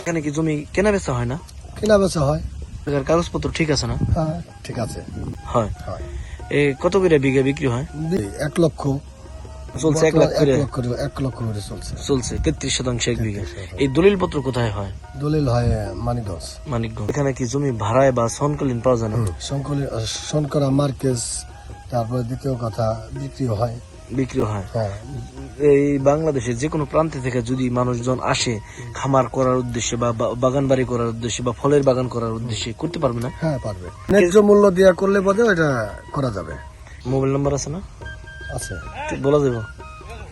এখানে কি জমি কেনা বেচা হয় না? কেনা বেচা হয়। কাগজপত্র ঠিক আছে না? হ্যাঁ ঠিক আছে। হয়। হয়। এ কত করে বিঘা বিক্রি হয়? এক লক্ষ। চলছে এক লাখ করে। এক লক্ষ করে চলছে। চলছে তেত্রিশ শতাংশ এক বিঘা। এই কোথায় হয়? দলিল হয় মানিকগঞ্জ। মানিকগঞ্জ। এখানে কি জমি ভাড়ায় বা সনকালীন পাওয়া যায় না? শঙ্কলি শঙ্করা মার্কেজ তারপরে দ্বিতীয় কথা বিক্রি হয়। বিক্রি হয়। হ্যাঁ। এই বাংলাদেশের যে কোনো প্রান্তে থেকে যদি মানুষজন আসে খামার করার উদ্দেশ্যে বা বা- বাগান বাড়ি করার উদ্দেশ্যে বা ফলের বাগান করার উদ্দেশ্যে করতে পারবে না? হ্যাঁ পারবে। ন্যায্য মূল্য দেওয়া করলে বোধহয় এটা করা যাবে। মোবাইল নাম্বার আছে না? আছে। বলা যাবে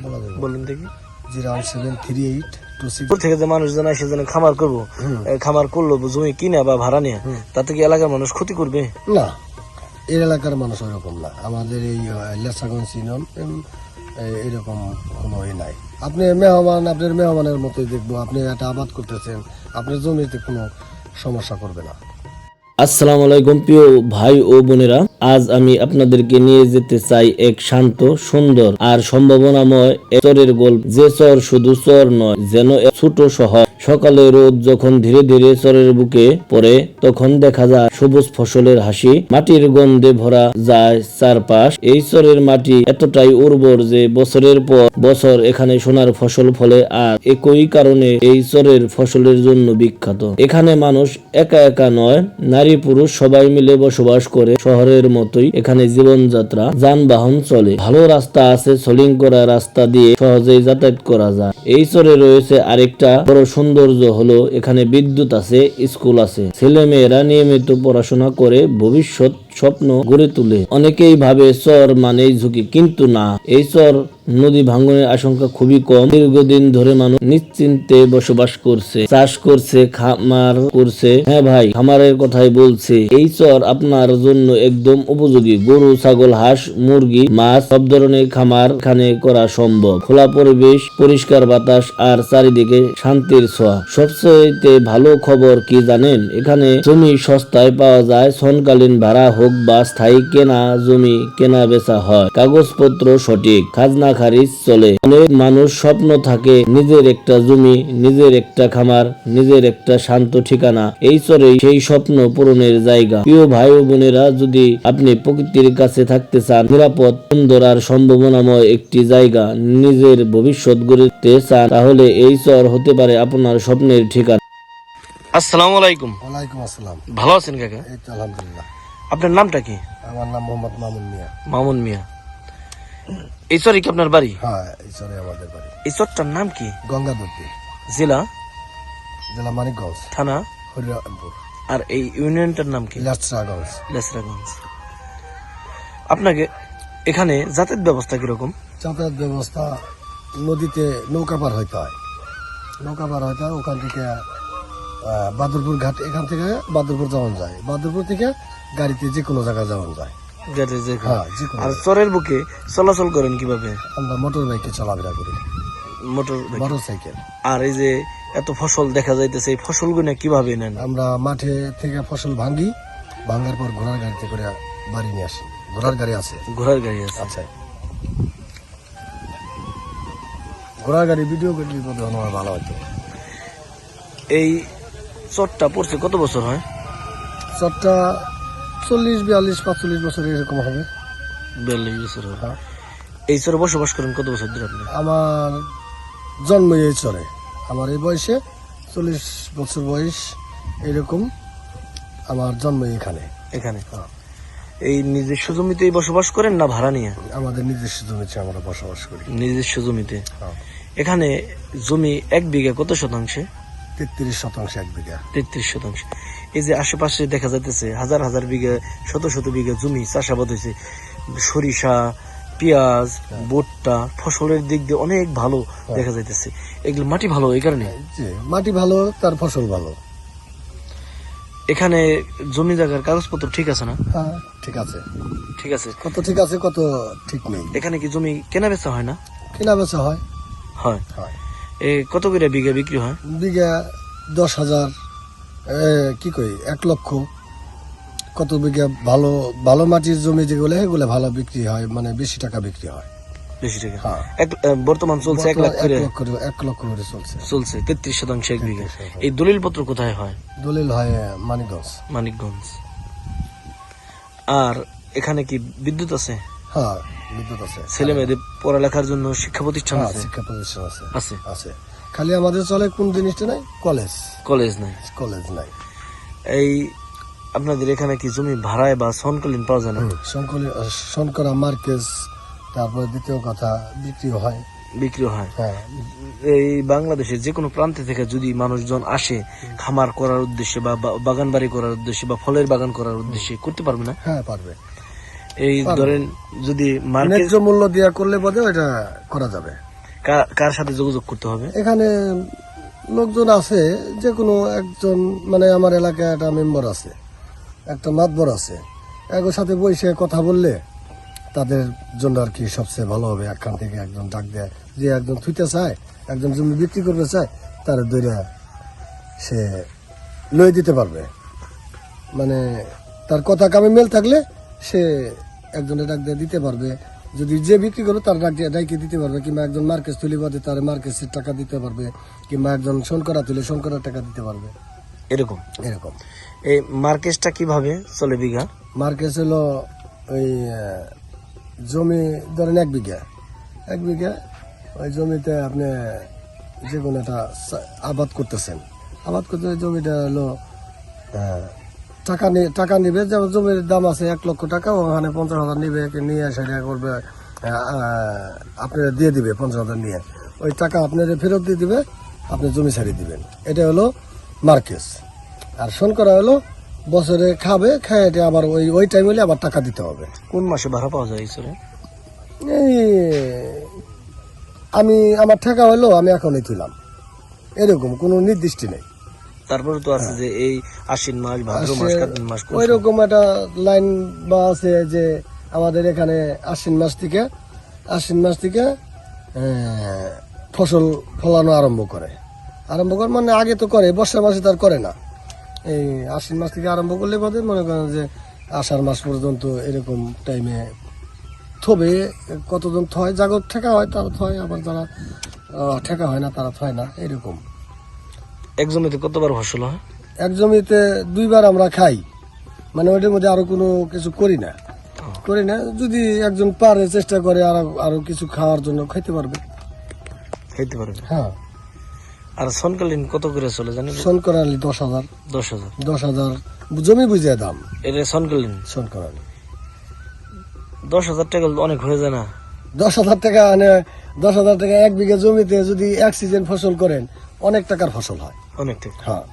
বলা যাবে বললেন দেখি। Zero seven three eight two six দূর থেকে যে মানুষজন আসে যেন খামার করব খামার করল জমি কিনা বা ভাড়া নিয়ে তাতে কি এলাকার মানুষ ক্ষতি করবে? না এই এলাকার মানুষ ওইরকম না। আমাদের এই লেসাগঞ্জ ইউনিয়ন উম, কোনো ই নাই। আপনি মেহমান আপনার মেহমানের মতোই দেখব আপনি একটা আবাদ করতেছেন আপনার জমিতে কোনো সমস্যা করবে না। আসসালামু আলাইকুম প্রিয় ভাই ও বোনেরা। আজ আমি আপনাদেরকে নিয়ে যেতে চাই এক শান্ত, সুন্দর আর সম্ভাবনাময় চরের গল্প। যে চর শুধু চর নয়, যেন ছোট শহর। সকালে রোদ যখন ধীরে ধীরে চরের বুকে পড়ে, তখন দেখা যায় সবুজ ফসলের হাসি। মাটির গন্ধে ভরা যায় চারপাশ। এই চরের মাটি এতটাই উর্বর যে বছরের পর বছর এখানে সোনার ফসল ফলে আর একই কারণে এই চরের ফসলের জন্য বিখ্যাত। এখানে মানুষ একা একা নয়, নারী পুরুষ সবাই মিলে বসবাস করে শহরের মতোই এখানে জীবনযাত্রা, যানবাহন চলে। ভালো রাস্তা আছে, সলিং করা রাস্তা দিয়ে সহজেই যাতায়াত করা যায়। এই চরে রয়েছে আরেকটা বড় সৌন্দর্য হলো এখানে বিদ্যুৎ আছে, স্কুল আছে। ছেলে মেয়েরা নিয়মিত পড়াশোনা করে ভবিষ্যৎ স্বপ্ন গড়ে তোলে। অনেকেই ভাবে চর মানেই ঝুঁকি, কিন্তু না। এই চর নদী ভাঙনের আশঙ্কা খুবই কম। দীর্ঘদিন ধরে মানুষ নিশ্চিন্তে বসবাস করছে, চাষ করছে, খামার করছে। হ্যাঁ ভাই, খামারের কথাই বলছে। এই চর আপনার জন্য একদম উপযোগী। গরু, ছাগল, হাঁস, মুরগি, মাছ, সব ধরনের খামার এখানে করা সম্ভব। খোলা পরিবেশ, পরিষ্কার বাতাস আর চারিদিকে শান্তির ছোঁয়া। সবচেয়ে ভালো খবর কি জানেন? এখানে জমি সস্তায় পাওয়া যায়, সনকালীন ভাড়া হোক বা স্থায়ী কেনা জমি কেনা বেচা হয়। কাগজপত্র সঠিক খাজনা খারিজ চলে। অনেক মানুষ স্বপ্ন থাকে নিজের একটা জমি নিজের একটা খামার নিজের একটা শান্ত ঠিকানা। এই চরেই সেই স্বপ্ন পূরণের জায়গা। প্রিয় ভাই ও বোনেরা যদি আপনি প্রকৃতির কাছে থাকতে চান নিরাপদ সুন্দর আর সম্ভাবনাময় একটি জায়গা নিজের ভবিষ্যৎ গড়তে চান তাহলে এই চর হতে পারে আপনার স্বপ্নের ঠিকানা। আসসালামু আলাইকুম। ওয়ালাইকুম আসসালাম। ভালো আছেন কাকা? এই তো আলহামদুলিল্লাহ। আপনার নামটা কি? আমার নাম মোহাম্মদ মামুন মিয়া। মামুন মিয়া। এই চরে কি আপনার বাড়ি? হ্যাঁ এই চরে আমাদের বাড়ি। এই চরটার নাম কি? গঙ্গাদুর্তি জেলা? জেলা মানিকগঞ্জ। থানা? হরিরামপুর। আর এই ইউনিয়নটার নাম কি? লাচরাগঞ্জ লেসরাগঞ্জ। আপনাকে এখানে যাতায়াত ব্যবস্থা কীরকম? যাতায়াত ব্যবস্থা নদীতে নৌকা পার হইতে হয়। নৌকা পার হইতে হয় ওখান থেকে বাদরপুর ঘাট এখান থেকে বাদুরপুর যাওয়া যায়। বাদুরপুর থেকে গাড়িতে যে কোনো জায়গায় যাওয়া যায়। গাড়ি যে হ্যাঁ যে কোনো আর চরের বুকে চলাচল করেন কীভাবে? আমরা মোটর বাইকে চলাফেরা করি। Motor motor cycle. আর এই যে এত ফসল দেখা যাইতেছে এই ফসলগুলো কীভাবে নেন? আমরা মাঠে থেকে ফসল ভাঙ্গার পর ঘোড়ার গাড়িতে করে বাড়ি নিয়ে আসি। ঘোড়ার গাড়ি আছে। ঘোড়ার গাড়ি আছে। আচ্ছা। ঘোড়ার গাড়ি ভিডিও করলে বোধ আমার ভালো হতো। এই পড়ছে কত বছর হয়? চটটা চল্লিশ বিয়াল্লিশ পাঁচচল্লিশ বছর এরকম হবে। বিয়াল্লিশ বছর হয়। এই চরে বসবাস করেন কত বছর ধরে আপনি? আমার জন্ম এই চলে আমার এই বয়সে চল্লিশ বছর বয়স এরকম আমার জন্ম এখানে। এখানে? হ্যাঁ। এই নিজস্ব জমিতেই বসবাস করেন না ভাড়া নিয়ে? আমাদের নিজস্ব জমিতে আমরা বসবাস করি। নিজস্ব জমিতে? হ্যাঁ। এখানে জমি এক বিঘা কত শতাংশে? তেত্রিশ শতাংশ এক বিঘা। তেত্রিশ শতাংশ। এই যে আশেপাশে দেখা যাইতেছে হাজার হাজার বিঘা শত শত বিঘা জমি চাষাবাদ হয়েছে সরিষা পেঁয়াজ ভুট্টা ফসলের দিক দিয়ে অনেক ভালো দেখা যাইতেছে। এগুলো মাটি ভালো এই কারণে? মাটি ভালো তার ফসল ভালো। এখানে জমি জায়গার কাগজপত্র ঠিক আছে না? হ্যাঁ ঠিক আছে। ঠিক আছে। কত ঠিক আছে কত ঠিক নেই। এখানে কি জমি কেনা বেচা হয় না? কেনা বেচা হয়। হয়। হয়। এ কত করে বিঘা বিক্রি হয়? বিঘা দশ হাজার কি কই? এক লক্ষ। কত বিঘা ভালো ভালো মাটির জমি যেগুলো এগুলো ভালো বিক্রি হয় মানে বেশি টাকা বিক্রি হয়। বেশি টাকা? হ্যাঁ। এক বর্তমান চলছে এক লাখ করে এক লক্ষ করে- এক লক্ষ করে চলছে। চলছে তেত্রিশ শতাংশ এক বিঘা। এই দলিল পত্র কোথায় হয়? দলিল হয় মানিকগঞ্জ। মানিকগঞ্জ। আর এখানে কি বিদ্যুৎ আছে? হ্যাঁ বিদ্যুৎ আছে। ছেলে মেয়েদের পড়ালেখার জন্য শিক্ষা প্রতিষ্ঠান হ্যাঁ আছে? শিক্ষা প্রতিষ্ঠান আছে। আছে? আছে। খালি আমাদের চলে কোন জিনিসটা নাই? কলেজ। কলেজ নাই। কলেজ নাই। এই আপনাদের এখানে কি জমি ভাড়ায় বা সনকালীন পাওয়া যায় না? শঙ্কর- শঙ্করা মার্কেজ তারপরে দ্বিতীয় কথা বিক্রি হয়। বিক্রি হয়। হ্যাঁ। এই বাংলাদেশের যে কোনো প্রান্তে থেকে যদি মানুষজন আসে খামার করার উদ্দেশ্যে বা বাগান বাড়ি করার উদ্দেশ্যে বা ফলের বাগান করার উদ্দেশ্যে করতে পারবে না? হ্যাঁ পারবে। এই ধরেন যদি ন্যায্য মূল্য দিয়া করলে বোধহয় এটা করা যাবে। কার সাথে যোগাযোগ করতে হবে? এখানে লোকজন আছে যে কোনো একজন মানে আমার এলাকায় একটা মেম্বার আছে, একটা মাতবর আছে। একর সাথে বসে কথা বললে তাদের জন্য আর কি সবচেয়ে ভালো হবে। একখান থেকে একজন ডাক দেয়, যে একজন থুইতে চায়, একজন জমি বিক্রি করতে চায়, তার দৈরা সে লয়ে দিতে পারবে। মানে তার কথা কামে মেল থাকলে সে একজনের ডাক দিয়ে দিতে পারবে। যদি যে বিক্রি করে তার ডাইকে দিতে পারবে কিংবা একজন মার্কেট তুলি বাদে তার মার্কেটের টাকা দিতে পারবে কিংবা একজন শঙ্করা তুলে শঙ্করার টাকা দিতে পারবে। এরকম? এরকম। এই মার্কেটটা কীভাবে চলে বিঘা? মার্কেট হলো ওই জমি ধরেন এক বিঘা। এক বিঘা ওই জমিতে আপনি যে কোনো একটা আবাদ করতেছেন। আবাদ করতে জমিটা হলো টাকা নিয়ে টাকা নিবে যেমন জমির দাম আছে এক লক্ষ টাকা ওখানে পঞ্চাশ হাজার নিবে নিয়ে সেটা করবে আপনারা দিয়ে দিবে পঞ্চাশ হাজার নিয়ে। ওই টাকা আপনারা ফেরত দিয়ে দিবে আপনি জমি ছাড়িয়ে দিবেন। এটা হলো মার্কেস। আর শোনকরা হলো বছরে খাবে খায় এটা আবার ওই ওই টাইম হলে আবার টাকা দিতে হবে। কোন মাসে ভাড়া পাওয়া যায় ঈশ্বরে এই আমি আমার ঠেকা হলো আমি এখনই তুলাম। এরকম কোনো নির্দিষ্ট নেই। তারপরে তো আছে যে এই আশ্বিন মাস ভাদ্র মাস কার্তিক মাস ওই রকম একটা লাইন বা আছে যে আমাদের এখানে আশ্বিন মাস থেকে আশ্বিন মাস থেকে ফসল ফলানো আরম্ভ করে। আরম্ভ করে মানে আগে তো করে বর্ষা মাসে তার করে না। এই আশ্বিন মাস থেকে আরম্ভ করলে বাদে মনে করেন যে আষাঢ় মাস পর্যন্ত এরকম টাইমে থবে কতজন থয় জাগর ঠেকা হয় তারা থয় আবার যারা ঠেকা হয় না তারা থয় না এরকম। এক জমিতে কতবার ফসল হয়? এক জমিতে দুইবার আমরা খাই। মানে ওইটার মধ্যে আরও কোনো কিছু করি না। করি না যদি একজন পারে চেষ্টা করে আরও আরও কিছু খাওয়ার জন্য খাইতে পারবে। খাইতে পারবে? হ্যাঁ। আর সনকালীন কত করে চলে জানি শঙ্কর আলী দশ হাজার। দশ হাজার। দশ হাজার জমি বুঝে দাম। এটা সনকালীন? শঙ্কর আলী দশ হাজার টাকা অনেক হয়ে যায় না। দশ হাজার টাকা মানে দশ হাজার টাকা এক বিঘা জমিতে যদি এক সিজন ফসল করেন অনেক টাকার ফসল হয়। অনেক টাকা। হ্যাঁ।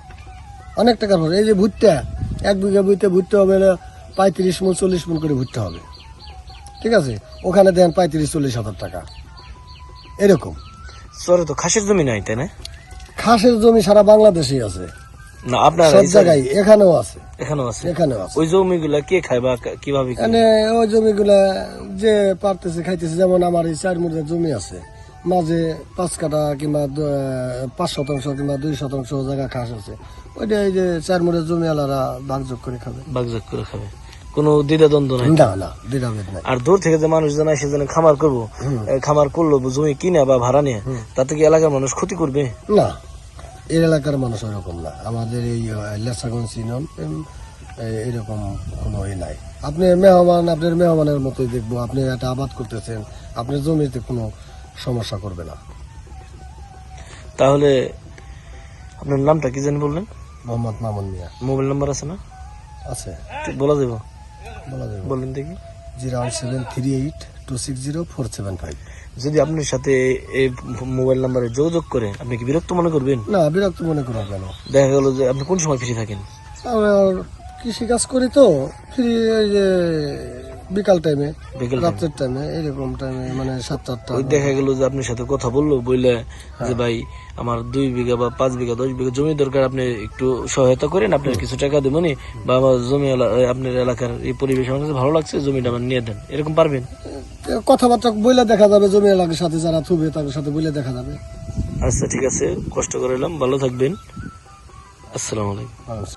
অনেক ফসল এই যে ভুট্টা এক বিঘা ভুট্টা হবে পঁয়ত্রিশ মন চল্লিশ মন করে ভুট্টা হবে। ঠিক আছে? ওখানে দেন পঁয়ত্রিশ চল্লিশ হাজার টাকা। এরকম। চরে তো খাসের জমি নাই তাই না? খাসের জমি সারা বাংলাদেশেই আছে। না আপনার সব জায়গায় এখানেও আছে। এখানেও আছে? এখানেও আছে। ওই জমিগুলা কে খায় বা কীভাবে মানে ওই জমিগুলা যে পারতেছে খাইতেছে যেমন আমার এই চার মুড়ের জমি আছে। মাঝে পাঁচ কাটা কিংবা পাঁচ শতাংশ কিংবা দুই শতাংশ জায়গা খাস আছে। ওইটা এই যে চার মুড়ের জমি আলারা ভাগযোগ করে খাবে। বাগজাগ করে খাবে। কোনো দ্বিধা দ্বন্দ্ব নাই? না না দ্বিধাভেদ নাই। আর দূর থেকে যে মানুষ সে যেন খামার করব খামার করল জমি কিনা বা ভাড়া নিয়ে তাতে কি এলাকার মানুষ ক্ষতি করবে? না এর এলাকার মানুষ ওরকম না। আমাদের এই লেসাগঞ্জ ইউনিয়ন এরকম কোনো ই নাই। আপনি মেহমান আপনার মেহমানের মতোই দেখব। আপনি একটা আবাদ করতেছেন আপনার জমিতে কোনো সমস্যা করবে না। তাহলে আপনার নামটা কি জানি বললেন? মোহাম্মদ মামুন মিয়া। মোবাইল নাম্বার আছে না? আছে। বলা যাব বলা যাবে বললেন দেখি। Zero one seven three eight two six zero four seven five. যদি আপনার সাথে এই মোবাইল নাম্বারে যোগাযোগ করে আপনি কি বিরক্ত মনে করবেন? না বিরক্ত মনে করো কেন? দেখা গেল যে আপনি কোন সময় ফ্রি থাকেন? কৃষি কাজ করি তো ফ্রি এই যে বিকাল টাইমে বিকেল রাত্রের টাইমে এরকম টাইমে মানে সাতটা আটটা ওই দেখা গেল যে আপনার সাথে কথা বলল বললে যে ভাই আমার দুই বিঘা বা পাঁচ বিঘা দশ বিঘা জমি দরকার আপনি একটু সহায়তা করেন আপনার কিছু টাকা দেবো নি বা আমার জমি আপনার এলাকার এই পরিবেশ আমার কাছে ভালো লাগছে জমিটা আমার নিয়ে দেন। এরকম পারবেন? কথাবার্তা বইলে দেখা যাবে জমি এলাকার সাথে যারা থুবে তাদের সাথে বইলে দেখা যাবে। আচ্ছা ঠিক আছে কষ্ট করে এলাম ভালো থাকবেন। আসসালামু আলাইকুম। আচ্ছা।